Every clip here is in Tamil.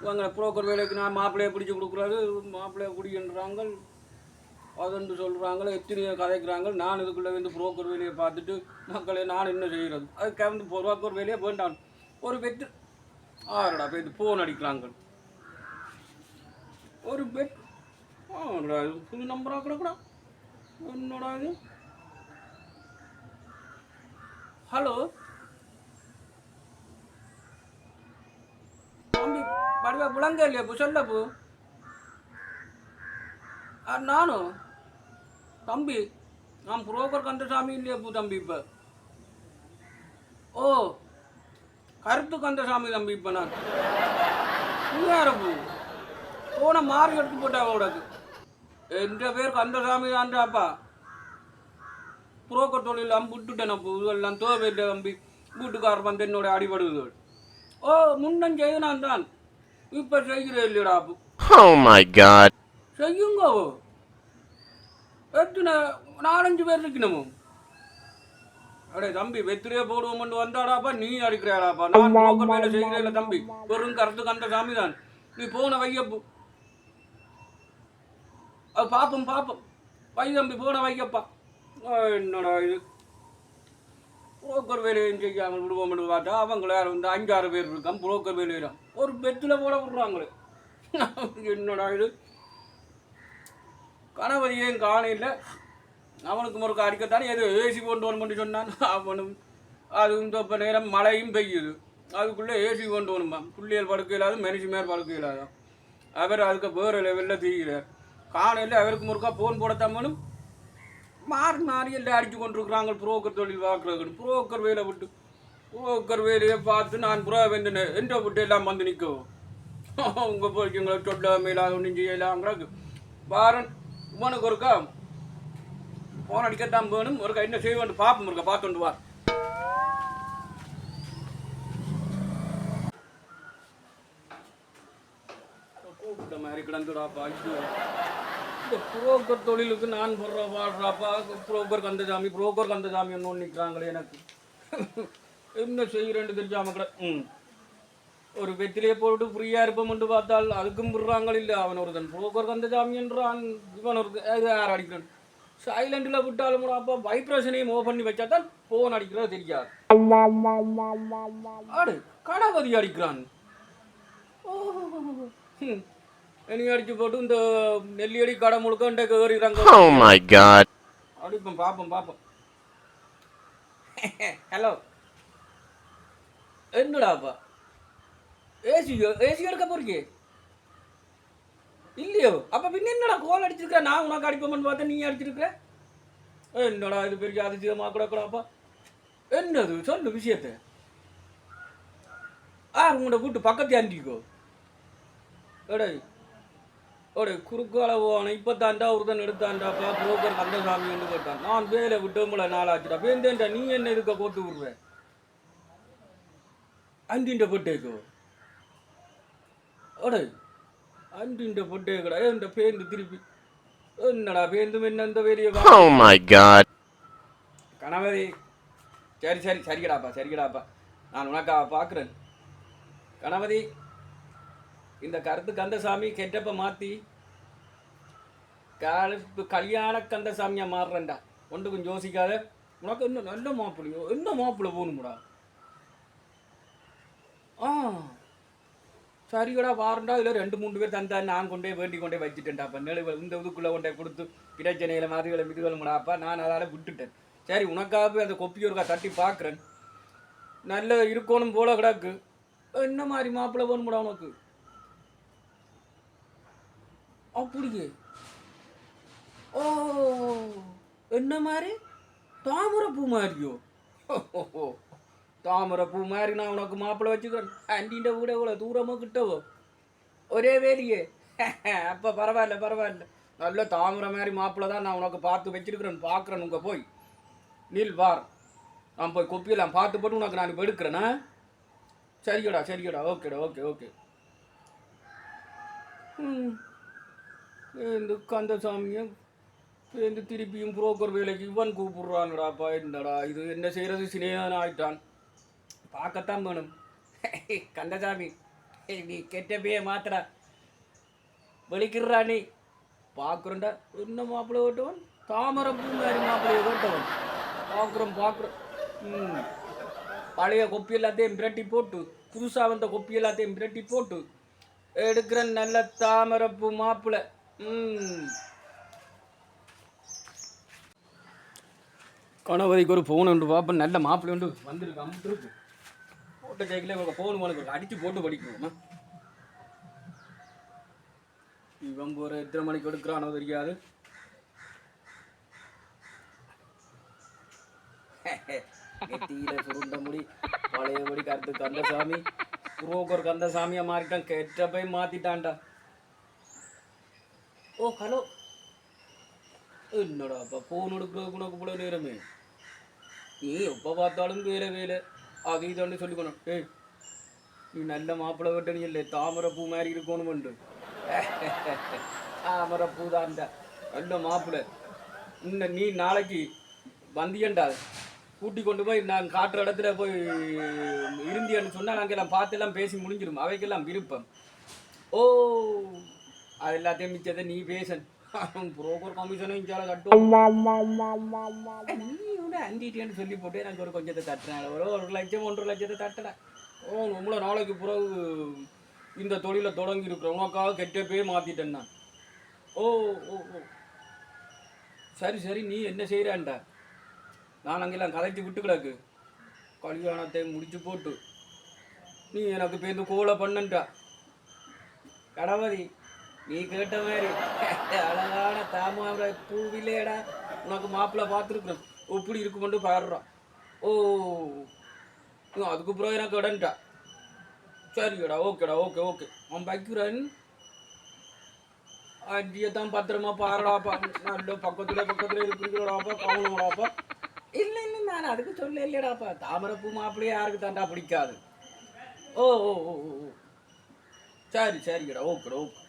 எங்களை புரோக்கர் வேலைக்கு நான் மாப்பிள்ளையை பிடிச்சி கொடுக்குறாரு மாப்பிள்ளையை குடிக்கின்றாங்க அதுன்னு சொல்கிறாங்க எத்தனையோ கதைக்கிறாங்க நான் இதுக்குள்ளே வந்து புரோக்கர் வேலையை பார்த்துட்டு மக்களை நான் என்ன செய்கிறது அது வந்து புரோக்கர் வேலையை வேண்டாம். ஒரு பெற்று ஆறுடா போய் ஃபோன் அடிக்கிறாங்க ஒரு பெட் ஆடா இது புது நம்பராக கிடக்குடா என்னடா இது? ஹலோ படுவ புலங்க இல்லையா பு. சொல்லப்பு நானும் தம்பி. நான் புரோக்கர் கந்தசாமி இல்லையா பூ தம்பி இப்போ. ஓ கருத்து கந்தசாமி தம்பி இப்போ நான். நீ பூ? போன மாறி எடுத்து போட்டாங்க உனக்கு. என்ற பேர் கந்தசாமி தான்டாப்பா புரோக்கர் தொழிலாம் விட்டுட்டேன் அப்போ. இதெல்லாம் தோவையில் தம்பி. வீட்டுக்காரர் வந்து என்னோட அடிபடுது ஓ முன்னம் செய்ய நான் தான் இப்போ செய்கிறேன் இல்லையடா Oh my god. செய்யுங்க எத்தனை நாலஞ்சு பேர் இருக்கணுமோ? அடே தம்பி வெத்திரியே போடுவோம்னு வந்தாடாப்பா நீ அடிக்கிறாடாப்பா நான் போக்க வேலை செய்கிறேன் தம்பி. வெறும் கருத்து கண்ட சாமி தான் நீ போன வையப்பு. அது பாப்போம் பாப்போம். வை தம்பி போன வைக்கப்பா ஆ, என்னடா இது? புரோக்கர் வேலையும் செய்யாமல் விடுவோம்னு பார்த்தா அவங்கள யாரும் வந்து அஞ்சாறு பேர் இருக்கான் புரோக்கர் வேலையிடம். ஒரு பெட்டில் போட விடுறாங்களே. என்னடா இது? கணவதியும் காணையில் அவனுக்கு முறுக்க அடிக்கத்தானே? ஏதோ ஏசி கொண்டு வரணும்னு சொன்னான். அவனும் அது இந்த இப்போ நேரம் மழையும் பெய்யுது. அதுக்குள்ளே ஏசி கொண்டு வரணுமா புள்ளியல் படுக்க இல்லாத மனுஷி மேல் படுக்க இல்லாத. அவர் அதுக்கு வேறு லெவலில் தீக்கிறார் இல்லை அவருக்கு முறுக்கா ஃபோன் போடத்தாமனும் மாறி மாறி எல்லாம் அடித்து கொண்டிருக்கிறாங்க. புரோக்கர் தொழில் பார்க்குறதுக்கு புரோக்கர் வேலை விட்டு புரோக்கர் வேலையை பார்த்து நான் புறா வேண்டினேன் என்ற விட்டு எல்லாம் வந்து நிற்கும். உங்கள் போய்க்குங்களை தொட்ட மேலாக ஒன்றும் செய்யலாங்கிறாங்க வாரன் உனக்கு ஒருக்கா போன் அடிக்கத்தான் வேணும். ஒருக்கா என்ன செய்ய பார்ப்போம் இருக்கா பார்த்துட்டு வா. கூப்பிட்ட மாதிரி கிடந்துடாப்பா இந்த புரோக்கர் தொழிலுக்கு நான் போடுற பாடுறாப்பா புரோக்கர் கந்தசாமி புரோக்கர் கந்தசாமி ஒன்று நிற்கிறாங்களே எனக்கு. என்ன செய்கிறேன்னு தெரியாம கூட ம். ஒரு வெத்திலையை போட்டு ஃப்ரீயாக இருப்போம்னு பார்த்தால் அதுக்கும் விடுறாங்க இல்லை. அவன் ஒருத்தன் புரோக்கர் கந்தசாமி என்றான் இவன் ஒரு யார் அடிக்கிறான்? சைலண்டில் விட்டாலும் அப்போ வைப்ரேஷனையும் ஓ பண்ணி வச்சா தான் ஃபோன் அடிக்கிறது தெரியாது. ஆடு கணபதி அடிக்கிறான். இனி அடிச்சு போட்டு இந்த நெல்லியடி கடை முழுக்க இன்றைக்கு ஏறிடுறாங்க Oh. அடிப்போம் பார்ப்போம் பார்ப்போம். ஹலோ என்னடாப்பா ஏசி ஏசி எடுக்க போறீங்க? இல்லையோ? அப்ப பின்ன என்னடா கோல் அடிச்சிருக்க நான் உனக்கு அடிப்போம்னு பார்த்தா நீ அடிச்சிருக்க என்னடா இது பெரிய அதிசயமா கூடாப்பா என்னது? சொல்லு விஷயத்த. ஆ உங்களோட வீட்டு பக்கத்து அண்டிக்கோ எடை ஓடே குறுக்கால போன இப்போ தாண்டா ஒருத்தன் எடுத்தாண்டாப்பா? புரோக்கர் கந்தசாமி வந்து போட்டான் நான் வேலை விட்டோம்ல நாளாச்சுடா. வேந்தேன்டா நீ என்ன இருக்க கோத்து விடுற? அண்டின்ற பொட்டேக்கோ ஓடே அண்டின்ற பொட்டேக்கடா இந்த பேருந்து திருப்பி. என்னடா பேருந்து என்ன இந்த வேலையை வா. Oh. கணவதி சரி சரி சரிக்கடாப்பா சரிக்கடாப்பா. நான் உனக்கா பார்க்குறேன். கணபதி இந்த கருத்து கந்தசாமி கெட்டப்ப மாற்றி கருப்பு கல்யாண கந்தசாமியா மாறுறேன்டா. ஒன்றுக்கும் யோசிக்காத. உனக்கு இன்னும் நல்ல மாப்பிள்ளையோ என்ன மாப்பிள்ளை போகணும்டா? ஆ சரிகடா வாரண்டா இதில் ரெண்டு மூணு பேர் தந்தா நான் கொண்டே வேண்டி கொண்டே வச்சுட்டேன்டாப்பா நெழுவல் இந்த இதுக்குள்ளே கொண்டே கொடுத்து பிரச்சனையில் மாதிரிகளை மிதுகளும்டாப்பா நான் அதால் விட்டுட்டேன் சரி உனக்காக அந்த கொப்பியூருக்கா தட்டி பார்க்குறேன் நல்ல இருக்கணும் போல கிடக்கு என்ன மாதிரி மாப்பிள்ளை வேணும்டா உனக்கு அப்படியே ஓ என்ன மாதிரி தாமரை பூ மாதிரியோ ஓ தாமரை பூ மாதிரி நான் உனக்கு மாப்பிள்ளை வச்சுக்கிறேன். ஆண்டின்ற கூட இவ்வளோ தூரமாக கிட்டவோ. ஒரே வேலையே. அப்போ பரவாயில்ல பரவாயில்ல. நல்ல தாமரை மாதிரி மாப்பிள்ளை தான் நான் உனக்கு பார்த்து வச்சிருக்கிறேன். பார்க்குறேன் உங்கள் போய். நீல் வார் நான் போய் கொப்பியெல்லாம் பார்த்து போட்டு உனக்கு நான் இப்போ எடுக்கிறேன்னா சரிக்கடா ஓகேடா ஓகே ஓகே. ம். இந்த கந்தசாமியும் இந்த திருப்பியும் புரோக்கர் வேலைக்கு இவன் கூப்பிடுறாங்கடாப்பா. என்னடா இது? என்ன செய்கிறது சினேகன் ஆயிட்டான். பார்க்கத்தான் வேணும். கந்தசாமி. நீ கெட்ட பேய மாத்திரா வெளிக்கிறா நீ. பார்க்குறண்டா என்ன மாப்பிள்ளை ஓட்டுவன்? தாமரை பூங்காரி மாப்பிள்ளையை ஓட்டவன். பார்க்குறோம் பார்க்குறோம் ம். பழைய கொப்பி எல்லாத்தையும் பிரட்டி போட்டு புதுசாக வந்த கொப்பி எல்லாத்தையும் பிரட்டி போட்டு எடுக்கிற நல்ல தாமரைப்பூ மாப்பிள்ளை. ம். கணவதிக்கு ஒரு ஃபோன் உண்டு நல்ல மாப்பிள்ளை உண்டு. வந்துருக்கு அம்பிட்டு போட்ட சைக்கிளே இவங்க ஃபோன் உனக்கு அடித்து போட்டு படிக்கணும்மா இவன் போகிற எத்தனை மணிக்கு எடுக்கிறானோ தெரியாது. நெத்தியில சுருண்ட முடி பழையபடி கருத்து கந்தசாமி. புரோக்கர் கந்தசாமியா மாறிட்டான். கெட்ட போய் மாத்திட்டான்டா. ஓ ஹலோ என்னடா அப்பா போன் எடுக்கிறதுக்கு உனக்கு கூட நேரமே? நீ எப்போ பார்த்தாலும் வேலை வேலை. அது இதுன்னு சொல்லிக்கணும். ஏய் நீ நல்ல மாப்பிள்ளை விட்டு நீ இல்லை தாமரை பூ மாதிரி இருக்கணும்ண்டு தாமரை பூ தான் நல்ல மாப்பிள்ளை. இன்னும் நீ நாளைக்கு வந்தியண்டா கூட்டி கொண்டு போய் நான் காட்டுற இடத்துல போய் இருந்தியன்னு சொன்னால் நாங்கள் எல்லாம் பார்த்தெல்லாம் பேசி முடிஞ்சிடும். அவைக்கெல்லாம் விருப்பம். ஓ அது எல்லாத்தையும் மிச்சத்தை நீ பேசன் புரோக்கர் கமிஷனும் இஞ்சால கட்டும். நீ கூட அண்டிட்டேன்னு சொல்லி போட்டு எனக்கு ஒரு கொஞ்சத்தை தட்டுறேன். ஒரு ஒரு லட்சம் ஒன்றரை லட்சத்தை தட்டுறேன். ஓ நம்மள நாளைக்கு பிறகு இந்த தொழிலை தொடங்கி இருக்கிற உனக்காக கெட்ட பேர் மாற்றிட்டேன் நான். ஓ ஓ ஓ. சரி சரி நீ என்ன செய்கிறான்டா நான் அங்கெல்லாம் கலைச்சி விட்டு கிடக்கு. கல்யாணத்தை முடிச்சு போட்டு. நீ எனக்கு பேருந்து கோலை பண்ணண்டா கடவதி நீ கேட்ட மாதிரி. அழகான தாமரை பூவிலேடா உனக்கு மாப்பிள்ளை பார்த்துருக்குறேன் எப்படி மட்டும் பாடுறான் ஓ அதுக்கப்புறம் அதுக்கு எனக்கு இடன்ட்டா சரிடா ஓகேடா ஓகே ஓகே. அவன் வைக்கிறேன். அடியை தான் பத்திரமா பாருடாப்பா. நல்ல பக்கத்துல பக்கத்துல இருக்கிறாப்பா கவனமாடாப்பா. இல்லை இல்லை நான் அதுக்கு சொல்ல இல்லையடாப்பா. தாமரைப்பூ மாப்பிள்ளையே யாருக்கு தாண்டா பிடிக்காது. ஓ ஓ ஓ ஓ ஓ. சரி சரிடா ஓகேடா ஓகே.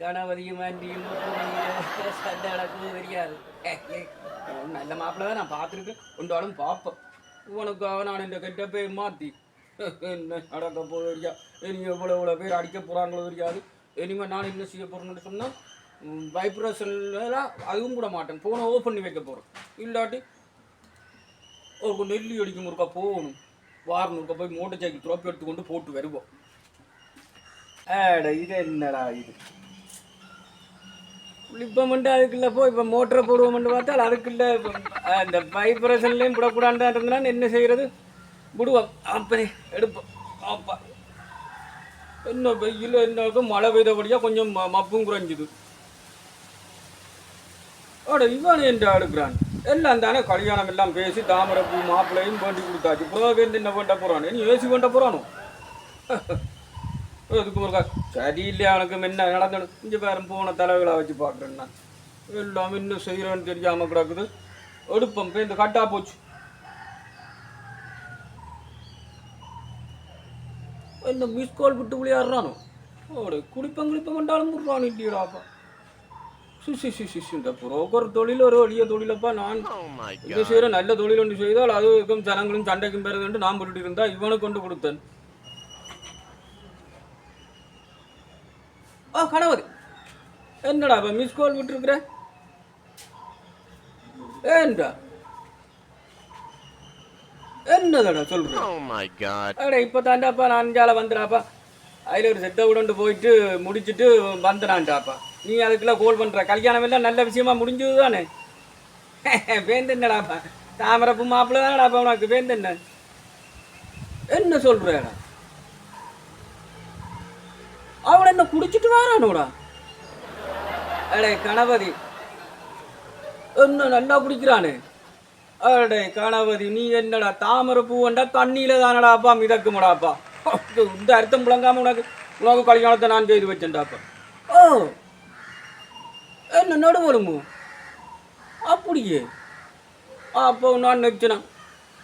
கணபதியும் ஆண்டியும் சண்டை நடக்குது தெரியாது. நல்ல மாப்பிள்ளை தான் நான் பார்த்துருக்கேன். உண்டாலும் பார்ப்பேன் உனக்காக நான் இந்த கெட்ட போய் மாற்றி என்ன நடக்க போகுது இனி எவ்வளோ எவ்வளோ பேர் அடிக்க போகிறாங்களோ தெரியாது. இனிமேல் நான் என்ன செய்ய போகிறேன்னு சொன்னால் வைப்ரேஷன்லாம் அதுவும் கூட மாட்டேன். ஃபோனை ஓப்பன் பண்ணி வைக்க போகிறேன் இல்லாட்டி ஒரு நெல்லி அடிக்கும் முறுக்கா போகணும். வாரணும் முறுக்கா போய் மோட்டர் சைக்கிள் ட்ரோப்பி எடுத்துக்கொண்டு போட்டு வருவோம். ஆட இது என்னடா இது? குளிப்பமெண்டு அதுக்குள்ளே போய் இப்போ மோட்டரை போடுவோம்னு பார்த்தால் அதுக்குள்ள அந்த வைப்ரேஷன்லேயும் விடக்கூடாண்டா இருந்தா என்ன செய்கிறது விடுவோம். அப்பனே எடுப்போம். அப்பா. என்ன வெயில் என்ன மழை பெய்தபடியாக கொஞ்சம் ம- மப்பும் குறைஞ்சுது. அட இவன் என்று அடுக்கிறான் எல்லாம் தானே கல்யாணம் எல்லாம் பேசி தாமரை பூ மாப்பிள்ளையும் வேண்டி கொடுத்தாச்சு. புரோகேந்து என்ன பண்ண போகிறான் நீ ஏசி பண்ண போகிறானோ அதுக்கு ஒரு சரியில்லை அவனுக்கு என்ன நடந்தது. இங்கே பேரும் போன தலைகளை வச்சு பார்க்குறேன் நான் எல்லாம் இன்னும் செய்கிறேன்னு தெரியாமல் கிடக்குது. எடுப்பம் பேருந்து கட்டா போச்சு. என்ன மிஸ் கால் விட்டு விளையாடுறானோ? ஓடு குளிப்பம் குளிப்பம் கண்டாலும் முடுறான் இல்லையாப்பா சி சி சி சி சி, இந்த புரோக்கர் தொழில் ஒரு எளிய தொழிலப்பா. நான் Oh இது செய்கிற நல்ல தொழில் ஒன்று செய்தால் அதுக்கும் ஜனங்களும் சண்டைக்கும் பெறுது நான் போட்டுட்டு இருந்தா இவனுக்கு கொண்டு கொடுத்தேன். கணவர் என்னடா இப்போ மிஸ் கால் விட்டுருக்குற? ஏன்டா என்னடா சொல்றேன் Oh. அட இப்போ தாண்டாப்பா நான் அஞ்சால வந்துடாப்பா. அதில் ஒரு செத்த விடண்டு போயிட்டு முடிச்சிட்டு வந்துடான்டாப்பா. நீ அதுக்குள்ள கோல் பண்ணுற கல்யாணம் எல்லாம் நல்ல விஷயமா முடிஞ்சது தானே? வேந்தென்னடாப்பா? தாமரப்பு மாப்பிள்ளை தானடாப்பா உனக்கு? வேந்தென்ன? என்ன சொல்கிறேடா அவன் என்ன குடிச்சிட்டு வரானுடா? அடே கணபதி என்ன நல்லா குடிக்கிறானே? அடே கணபதி நீ என்னடா தாமரை பூவண்டா தண்ணியில தானடாப்பா மிதக்குமடாப்பா இந்த அர்த்தம் புழங்காம உனக்கு உனக்கு கல்யாணத்தை நான் செய்து வச்சேன்டாப்பா ஓ என்ன நடுவருமோ? அப்படியே. அப்போ நான் நினச்சினேன்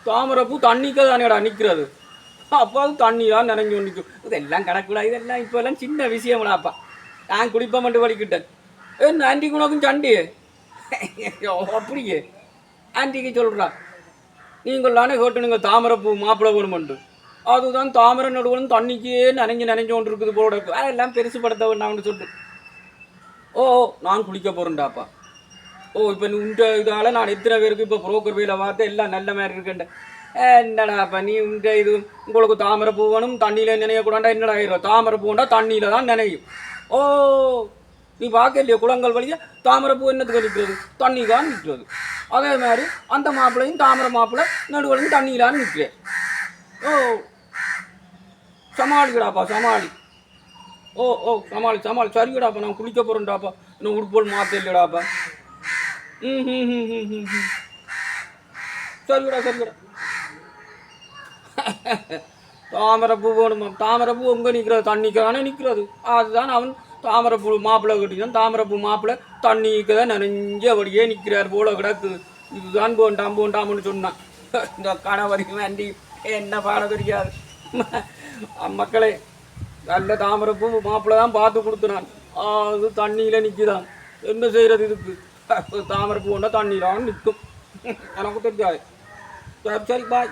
தாமரை பூ தண்ணிக்க தானேடா நிற்கிறது அப்போ அது தண்ணி ஒன்றுக்கும் இதெல்லாம் கிடக்கூடா இதெல்லாம் இப்போல்லாம் சின்ன விஷயம்டாப்பா நான் குடிப்பேன் மட்டும் படிக்கிட்டேன் என்ன ஆண்டிக்கு உனக்கும் அப்படியே. ஆண்டிக்கு சொல்கிறா நீங்கள் தானே கேட்டு நீங்கள் தாமரைப்பூ மாப்பிள்ளை வேணுமெண்டு அதுதான் தாமரை நடுவலும் தண்ணிக்கே நனைஞ்சு நனைஞ்சு கொண்டு இருக்குது போல இருக்கு. எல்லாம் பெருசு படத்தை நான் சொல்லிட்டு. ஓ ஓ, நான் குளிக்க போகிறேன்டாப்பா ஓ இப்போ உண்ட இதால் நான் எத்தனை பேருக்கு இப்போ புரோக்கர் வேலை பார்த்து எல்லாம் நல்ல மாதிரி என்னடா என்னடாப்பா நீ உண்ட இது உங்களுக்கு தாமரை பூ வேணும் தண்ணியில் நினையக்கூடாண்டா என்னடா ஆயிரும்? தாமரை பூண்டா தண்ணியில் தான் நினையும். ஓ நீ பார்க்க இல்லையா குளங்கள் வழியா தாமரை பூ என்னத்துக்கு நிற்கிறது? தண்ணி தான் நிற்கிறது. அதே மாதிரி அந்த மாப்பிள்ளையும் தாமரை மாப்பிள்ளை நடுவலையும் தண்ணியிலான்னு நிற்கிறேன் ஓ சமாளிக்கடாப்பா சமாளி. ஓ ஓ சமாளி சமாளி. சரிங்கடாப்பா நான் குளிக்க போகிறேன்டாப்பா இன்னும் உடுப்போல் மாற்ற இல்லைடாப்பா ம் ம் ம் ம் ம் ம். சரிங்கடா. சரிங்கடா தாமரைப்பூ வேணுமா? பூ எங்கே நிற்கிறது தண்ணிக்கு தானே நிற்கிறது அதுதான் அவன் தாமரைப்பூ மாப்பிள்ளை தாமரை பூ மாப்பிள்ளை தண்ணிக்கு தான் நனைஞ்சபடியே நிற்கிறார் போல கிடக்கு. இதுதான் போண்டாம் போண்டாம்னு சொன்னான். இந்த கணவரி வேண்டி என்ன பாட தெரியாது. மக்களே நல்ல தாமரைப்பூ மாப்பிள்ளை தான் பார்த்து கொடுத்துனான். அது தண்ணியில் நிற்கிதான் என்ன செய்கிறது இதுக்கு? தாமரைப்பூ ஒன்றா அவன் நிற்கும். எனக்கு தெரியாது. சரி சரி பாய்